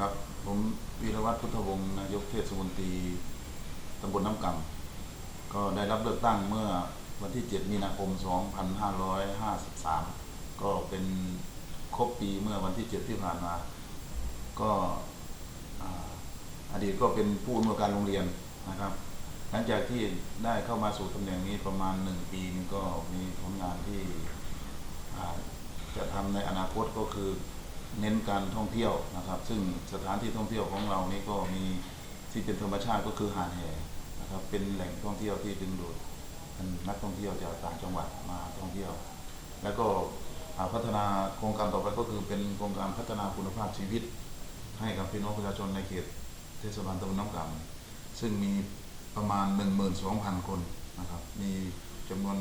ครับ ผมวีรวัตรพุทธวงศ์นายกเทศมนตรีตำบลน้ำกำก็ได้รับเลือกตั้งเมื่อวันที่ 7 มีนาคม 2553 ก็เป็นครบปีเมื่อวันที่ 7 ที่ผ่านมา ก็อาอดีตก็เป็นผู้อำนวยการโรงเรียนนะครับ หลังจากที่ได้เข้ามาสู่ตำแหน่งนี้ประมาณหนึ่งปีก็มีผลงานที่จะทำในอนาคตก็คือ เน้นการท่องเที่ยวนะครับ ซึ่งสถานที่ท่องเที่ยวของเรานี่ก็มีที่เป็นธรรมชาติก็คือหาดแห่นะครับ เป็นแหล่งท่องเที่ยวที่ดึงดูดนักท่องเที่ยวจากต่างจังหวัดมาท่องเที่ยว แล้วก็พัฒนาโครงการต่อไปก็คือเป็นโครงการพัฒนาคุณภาพชีวิต ให้กับพี่น้องประชาชนในเขตเทศบาลตำบลน้ำกำซึ่งมีประมาณ 12,000 คนนะครับ มีจำนวน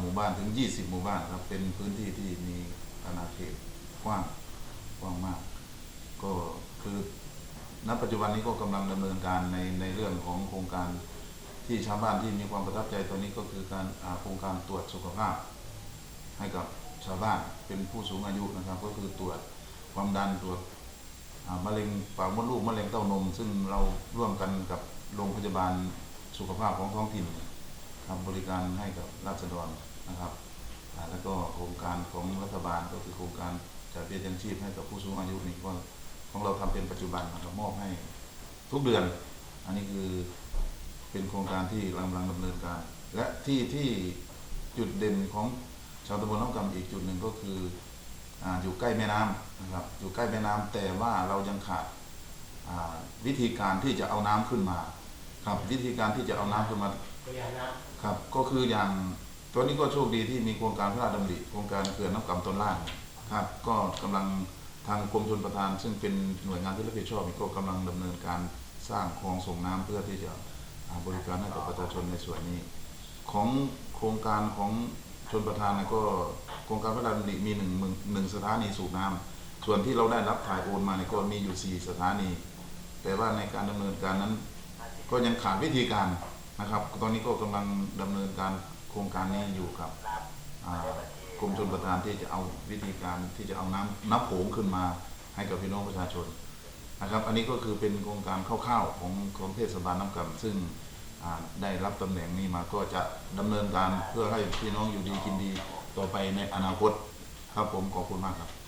หมู่บ้านถึง 20 หมู่บ้านครับ เป็นพื้นที่ที่มีอาณาเขตกว้าง กว้างมาก ก็คือณปัจจุบันนี้ก็กำลังดำเนินการในในเรื่องของโครงการที่ชาวบ้านที่มีความประทับใจตัวนี้ก็คือการโครงการตรวจสุขภาพ ให้กับชาวบ้านเป็นผู้สูงอายุนะครับ ก็คือตรวจความดันตรวจมะเร็งปากมดลูกมะเร็งเต้านม ซึ่งเราร่วมกันกับโรงพยาบาลสุขภาพของท้องถิ่นทำบริการให้กับราษฎรนะครับแล้วก็โครงการของรัฐบาลก็คือโครงการ จัดเบี้ยยังชีพให้กับผู้สูงอายุนี่ก็ของเราทำเป็นปัจจุบันนะครับมอบให้ทุกเดือน อันนี้คือเป็นโครงการที่กำลังดำเนินการ และที่ที่จุดเด่นของชาวตำบลน้องกำอีกจุดหนึ่งก็คืออ่าอยู่ใกล้แม่น้ำนะครับอยู่ใกล้แม่น้ำแต่ว่าเรายังขาดอ่าวิธีการที่จะเอาน้ำขึ้นมา ครับวิธีการที่จะเอาน้ำขึ้นมาตัวอย่างน้ครับก็คืออย่างตัวนี้ก็โชคดีที่มีโครงการพระราชดำริโครงการเขื่อนน้ำกำตนล่าง ครับก็กำลังทางกรมชลประทาน ซึ่งเป็นหน่วยงานที่รับผิดชอบก็กำลังดำเนินการสร้างคลองส่งน้ำเพื่อที่จะบริการให้กับประชาชนในส่วนนี้ ของโครงการของชนประทานนี่ยก็โครงการพระราชดำริมีหนึ่งหนึ่งหนึ่งสถานีสูบน้ำส่วนที่เราได้รับถ่ายโอนมาเนี่ยก็มีอยู่สี่สถานี แต่ว่าในการดำเนินการนั้น ก็ยังขาดวิธีการนะครับ ตอนนี้ก็กำลังดำเนินการโครงการนี้อยู่ครับ กรมชนประทานที่จะเอาวิธีการที่จะเอาน้ำน้ำโขงขึ้นมาให้กับพี่น้องประชาชนนะครับ อันนี้ก็คือเป็นโครงการคร่าวๆของของเทศบาลน้ำกำซึ่งได้รับตำแหน่งนี้มาก็จะดำเนินการเพื่อให้พี่น้องอยู่ดีกินดีต่อไปในอนาคตครับผมขอบคุณมากครับ